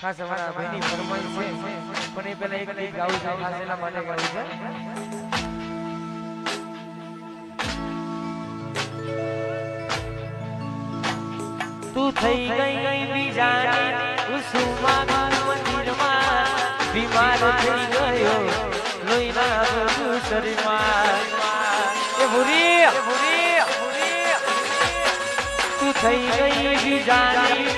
ખાસ અમારા ભાઈની ફરમાઈશ છે. પણ એ પહેલા એક ગીત ગાવું છે ખાસ એના માટે ગાવું છે. તું થઈ ગઈ ગઈ બીજાની કુસુમા મંદિરમાં. બીમાર થઈ ગયો લોહીના બધું શરીરમાં. એ ભૂરી ભૂરી. તું થઈ ગઈ બીજાની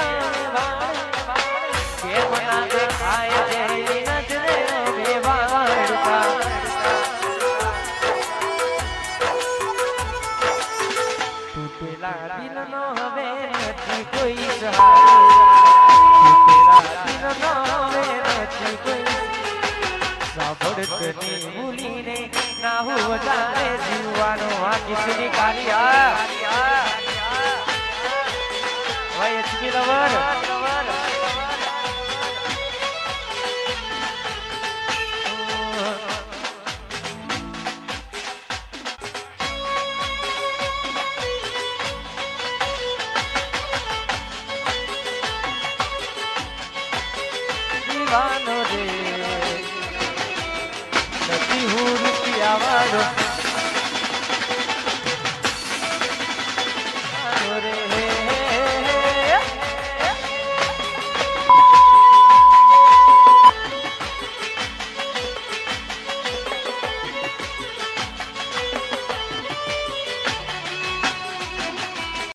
દિલનો હવે નથી કોઈ સહાય. તૂટેલા દિલનો હવે નથી કોઈ સાંભળતની ભૂલીને ના હું વધારે જીવવાનો આ કિસની કાલિયા ભાઈ એચપી લવર દીવાનો રે. નથી હું રૂપિયા વાળો